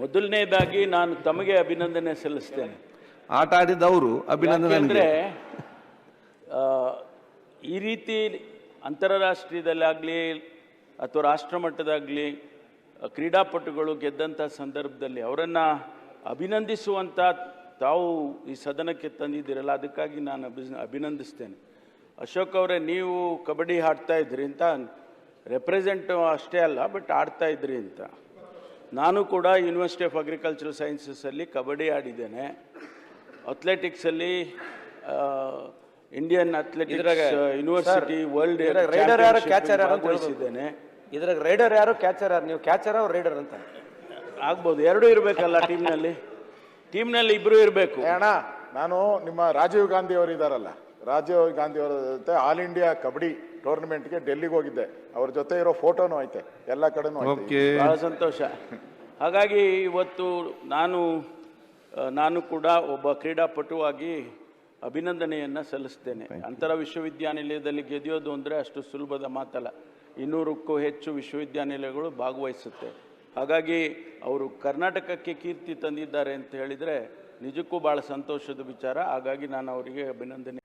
ಮೊದಲನೇದಾಗಿ ನಾನು ತಮಗೆ ಅಭಿನಂದನೆ ಸಲ್ಲಿಸ್ತೇನೆ. ಆಟ ಆಡಿದವರು ಅಭಿನಂದನೆ ಅಂದರೆ ಈ ರೀತಿ ಅಂತಾರಾಷ್ಟ್ರೀಯದಲ್ಲಾಗಲಿ ಅಥವಾ ರಾಷ್ಟ್ರ ಮಟ್ಟದಾಗಲಿ ಕ್ರೀಡಾಪಟುಗಳು ಗೆದ್ದಂಥ ಸಂದರ್ಭದಲ್ಲಿ ಅವರನ್ನು ಅಭಿನಂದಿಸುವಂಥ ತಾವು ಈ ಸದನಕ್ಕೆ ತಂದಿದ್ದೀರಲ್ಲ ಅದಕ್ಕಾಗಿ ನಾನು ಅಭಿ ಅಭಿನಂದಿಸ್ತೇನೆ. ಅಶೋಕ್ ಅವರೇ ನೀವು ಕಬಡ್ಡಿ ಆಡ್ತಾ ಇದ್ರಿ ಅಂತ ರೆಪ್ರೆಸೆಂಟ್ ಅಷ್ಟೇ ಅಲ್ಲ ಬಟ್ ಆಡ್ತಾ ಇದ್ರಿ ಅಂತ. ನಾನು ಕೂಡ ಯೂನಿವರ್ಸಿಟಿ ಆಫ್ ಅಗ್ರಿಕಲ್ಚರಲ್ ಸೈನ್ಸಸ್ಸಲ್ಲಿ ಕಬಡ್ಡಿ ಆಡಿದ್ದೇನೆ. ಅಥ್ಲೆಟಿಕ್ಸಲ್ಲಿ ಇಂಡಿಯನ್ ಅಥ್ಲೆಟಿಕ್ಸ್ ಇದ್ರಾಗ- ಯೂನಿವರ್ಸಿಟಿ ವರ್ಲ್ಡ್ ರೈಡರ್ ಯಾರು, ಕ್ಯಾಚರ್ ಯಾರು ಅಂತ ಭಾಗವಹಿಸಿದ್ದೇನೆ. ಇದ್ರಾಗ ರೈಡರ್ ಯಾರು ಕ್ಯಾಚರ್ ಯಾರು? ನೀವು ಕ್ಯಾಚರ್ ಅವ್ರು ರೈಡರ್ ಅಂತ? ಆಗ್ಬೋದು ಎರಡೂ ಇರಬೇಕಲ್ಲ ಟೀಮ್ನಲ್ಲಿ ಟೀಮ್ನಲ್ಲಿ ಇಬ್ಬರು ಇರಬೇಕು. ಅಣ್ಣ ನಾನು ನಿಮ್ಮ ರಾಜೀವ್ ಗಾಂಧಿ ಅವರು ಇದ್ದಾರಲ್ಲ ರಾಜೀವ್ ಗಾಂಧಿ ಅವರ ಜೊತೆ ಆಲ್ ಇಂಡಿಯಾ ಕಬಡ್ಡಿ ಟೂರ್ನಮೆಂಟ್ಗೆ ಡೆಲ್ಲಿಗೆ ಹೋಗಿದ್ದೆ. ಅವ್ರ ಜೊತೆ ಇರೋ ಫೋಟೋನು ಐತೆ. ಎಲ್ಲ ಕಡೆನೂ ಬಹಳ ಸಂತೋಷ. ಹಾಗಾಗಿ ಇವತ್ತು ನಾನು ನಾನು ಕೂಡ ಒಬ್ಬ ಕ್ರೀಡಾಪಟುವಾಗಿ ಅಭಿನಂದನೆಯನ್ನು ಸಲ್ಲಿಸ್ತೇನೆ. ಅಂತರ ವಿಶ್ವವಿದ್ಯಾನಿಲಯದಲ್ಲಿ ಗೆದಿಯೋದು ಅಂದರೆ ಅಷ್ಟು ಸುಲಭದ ಮಾತಲ್ಲ. ಇನ್ನೂರಕ್ಕೂ ಹೆಚ್ಚು ವಿಶ್ವವಿದ್ಯಾನಿಲಯಗಳು ಭಾಗವಹಿಸುತ್ತೆ. ಹಾಗಾಗಿ ಅವರು ಕರ್ನಾಟಕಕ್ಕೆ ಕೀರ್ತಿ ತಂದಿದ್ದಾರೆ ಅಂತ ಹೇಳಿದರೆ ನಿಜಕ್ಕೂ ಭಾಳ ಸಂತೋಷದ ವಿಚಾರ. ಹಾಗಾಗಿ ನಾನು ಅವರಿಗೆ ಅಭಿನಂದನೆ